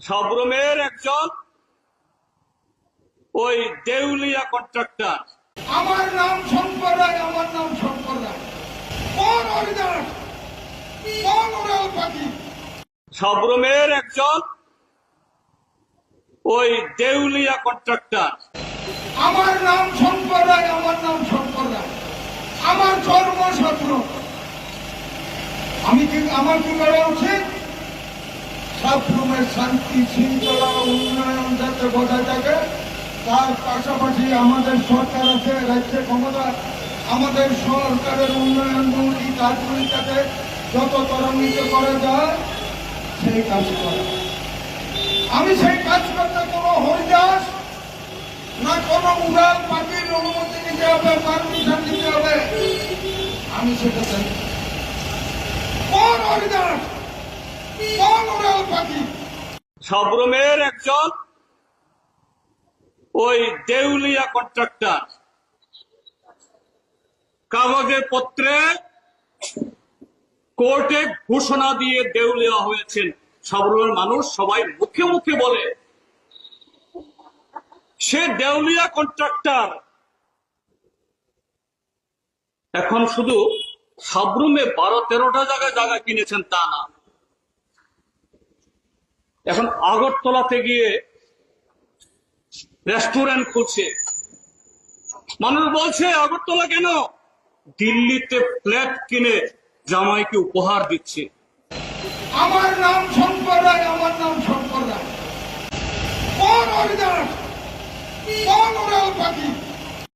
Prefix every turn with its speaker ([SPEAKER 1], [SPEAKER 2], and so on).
[SPEAKER 1] সাবরুমের একজন ওই দেউলিয়া কন্ট্রাক্টর
[SPEAKER 2] আমার নাম শঙ্কর রায় আমার নাম শঙ্কর রায় কোন হরিদাস কোন উড়াল পাখি?
[SPEAKER 1] সাবরুমের একজন ওই দেউলিয়া কন্ট্রাক্টর
[SPEAKER 2] আমার নাম শঙ্কর রায় আমার নাম শঙ্কর রায় আমার জন্মসূত্র আমি কি আমার কি করা উচিত? সবরুমের শান্তি, শৃঙ্খলা উন্নয়ন যাতে বজায় থাকে, তার পাশাপাশি আমাদের সরকার আছে, রাজ্যে ক্ষমতা, আমাদের সরকারের উন্নয়নমূলক কাজগুলি যাতে যত ত্বরান্বিত করা যায়, সেই কাজ করা। আমি সেই কাজ করতে কোনো হরিদাস না কোনো উড়াল পাখির অনুমতি নিতে হবে, পারমিশন নিতে হবে। আমি সেটা চাই। কোন হরিদাস, কোন উড়াল পাখি
[SPEAKER 1] সাবরুমের একজন ওই দেউলিয়া কন্ট্রাক্টর কাগজে পত্রে কোর্টে ঘোষণা দিয়ে দেউলিয়া হয়েছেন সাবরুমের মানুষ, সবাই মুখে মুখে বলে, সে দেউলিয়া কন্ট্রাক্টর এখন শুধু সাবরুমে বারো তেরোটা জায়গায় জায়গা কিনেছেন তা না। এখন আগরতলাতে গিয়ে রেস্টুরেন্ট খুলছে। মানুষ বলছে, আগরতলা কেন? দিল্লিতে ফ্ল্যাট কিনে জামাইকে উপহার দিচ্ছে।
[SPEAKER 2] আমার নাম শঙ্কর রায়, আমার নাম শঙ্কর রায়। কোন হরিদাস কোন উড়াল পাখি?